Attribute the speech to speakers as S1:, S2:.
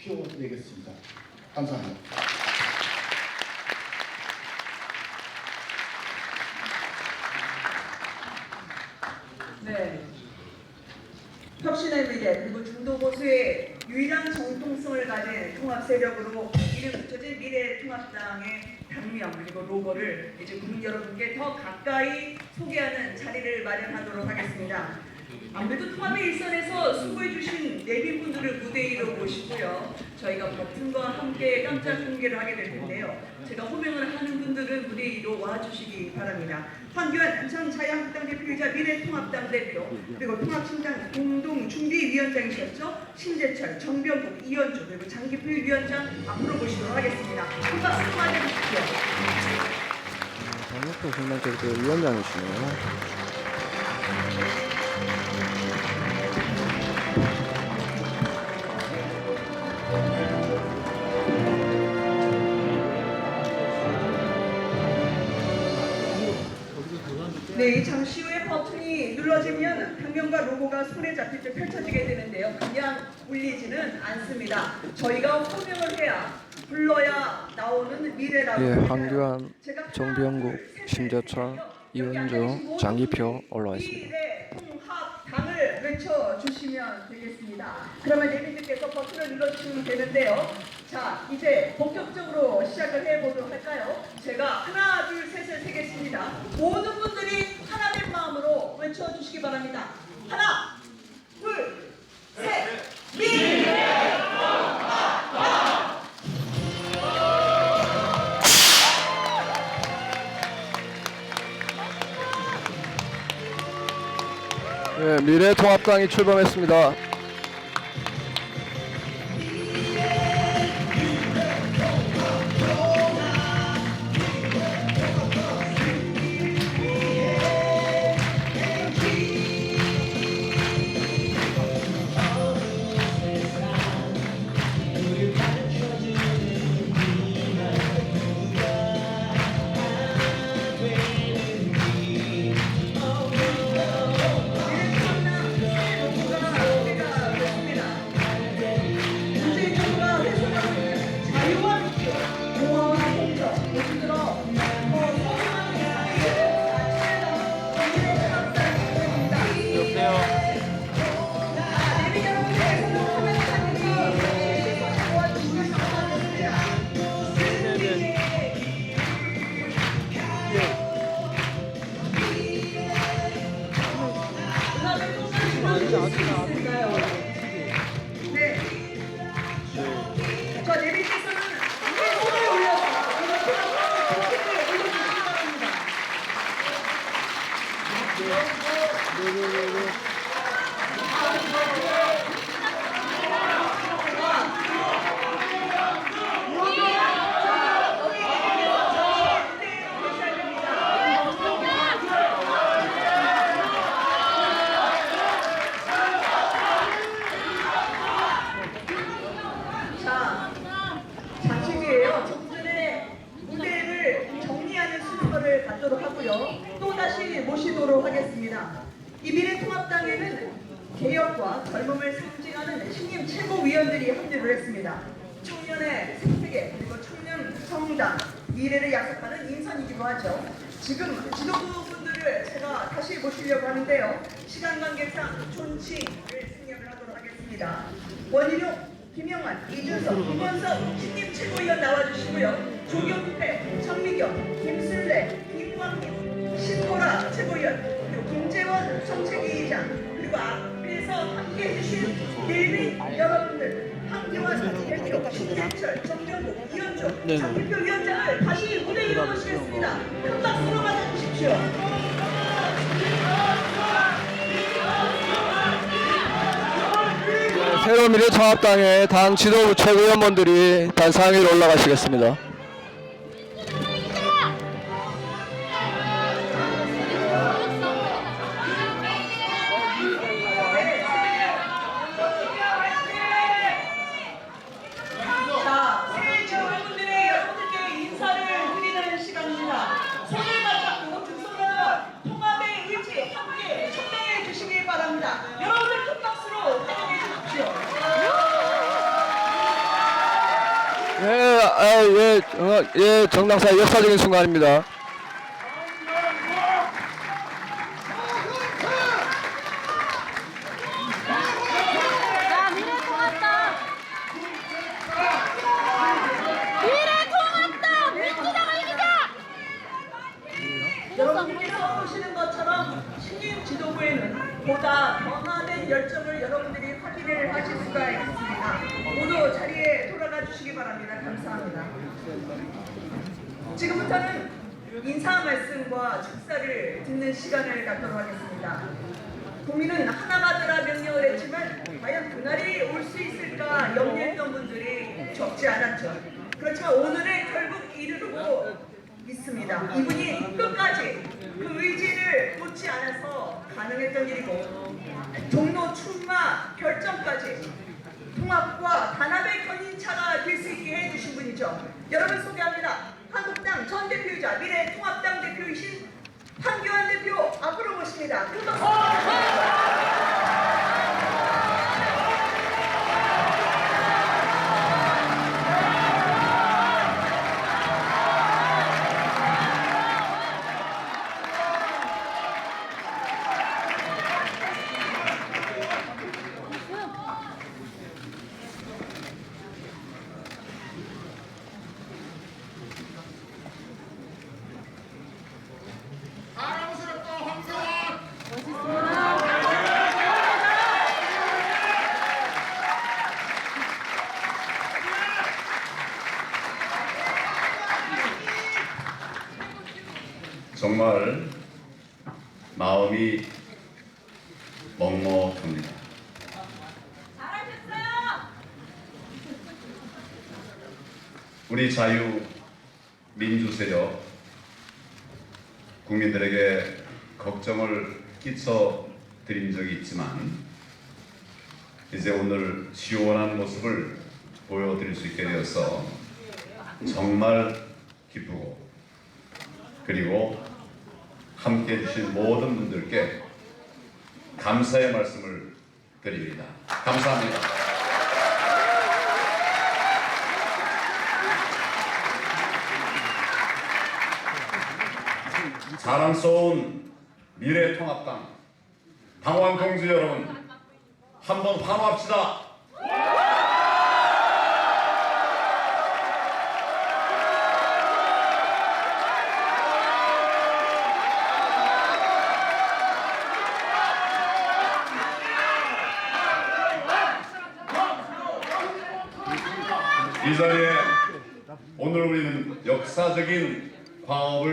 S1: 발표드리겠습니다. 감사합니다.
S2: 네. 혁신의 미래 그리고 중도 보수의 유일한 정통성을 가진 통합 세력으로 이름 붙여진 미래 통합당의 당명 그리고 로고를 이제 국민 여러분께 더 가까이 소개하는 자리를 마련하도록 하겠습니다. 아무래도 통합의 일선에서 수고해주신 내빈분들을 무대 위로 모시고요. 저희가 버튼과 함께 깜짝 공개를 하게 될 텐데요. 제가 호명을 하는 분들은 무대 위로 와주시기 바랍니다. 황교안 전 자유한국당 대표이자 미래통합당 대표 그리고 통합신당 공동준비위원장이셨죠. 신재철, 정병국, 이현주 그리고 장기표 위원장 앞으로 모시도록 하겠습니다. 큰 박수 맞아주십시오.
S3: 신당체육회 위원장이시네요.
S2: 네, 이 잠시 후에 버튼이 눌러지면 당명과 로고가 손에 잡힐 때 펼쳐지게 되는데요. 그냥 울리지는 않습니다. 저희가 호명을 해야 불러야 나오는 미래라고.
S3: 예. 황교안, 정병국,
S2: 앉아
S3: 이은주, 장기표 올라와 있습니다.
S2: 미래 통합당을 외쳐주시면 되겠습니다. 그러면 예민님께서 버튼을 눌러주시면 되는데요. 자, 이제 본격적으로 시작을 해보도록 할까요? 제가 하나, 둘, 셋을 세겠습니다. 모든 분들이 외쳐주시기 바랍니다. 하나, 둘, 셋, 미래!
S3: 예, 미래통합당이 출범했습니다.
S2: 갖도록 하고요. 또 다시 모시도록 하겠습니다. 이 미래통합당에는 개혁과 젊음을 상징하는 신임 최고위원들이 합류를 했습니다. 청년의 생태계 그리고 청년 성당 미래를 약속하는 인선이기도 하죠. 지금 지도부분들을 제가 다시 모시려고 하는데요. 시간 관계상 존칭을 승인을 하도록 하겠습니다. 원희룡 김영환, 이준석, 김원석 신임 최고위원 나와주시고요. 조경태, 정미경, 김순례, 김광민, 신보라 최고위원, 그리고 김재원 정책위 의장, 그리고 앞에서 함께 해주신 일민 여러분들, 황교안 대표, 신재철, 정병국, 이현주, 장대표 위원장을 다시 무대 위로 모시겠습니다. 큰 박수로 맞아주십시오.
S3: 새로운 미래 통합당의 당 지도부 최고위원분들이 단상 위로 올라가시겠습니다. 예, 정당사 역사적인 순간입니다.
S2: 보다 변화된 열정을 여러분들이 확인을 하실 수가 있습니다. 모두 자리에 주시기 바랍니다. 감사합니다. 지금부터는 인사 말씀과 축사를 듣는 시간을 갖도록 하겠습니다. 국민은 하나 받으라 명령을 했지만 과연 그날이 올 수 있을까 염려했던 분들이 적지 않았죠. 그렇지만 오늘에 결국 이르고 있습니다. 이분이 끝까지 그 의지를 놓지 않아서 가능했던 일이고 종로 출마 결정까지 통합과 단합의 견인 차가 될 수 있게 해주신 분이죠. 여러분 소개합니다. 한국당 전 대표이자 미래통합당 대표이신 황교안 대표 앞으로 모십니다. 큰 박수
S4: 정말 마음이 먹먹합니다. 우리 자유 민주 세력 국민들에게 걱정을 끼쳐 드린 적이 있지만 이제 오늘 시원한 모습을 보여드릴 수 있게 되어서 정말 기쁘고 그리고 함께 해주신 모든 분들께 감사의 말씀을 드립니다. 감사합니다. 자랑스러운 미래통합당 당원 동지 여러분 한번 환호합시다. 이 자리에 오늘 우리는 역사적인 과업을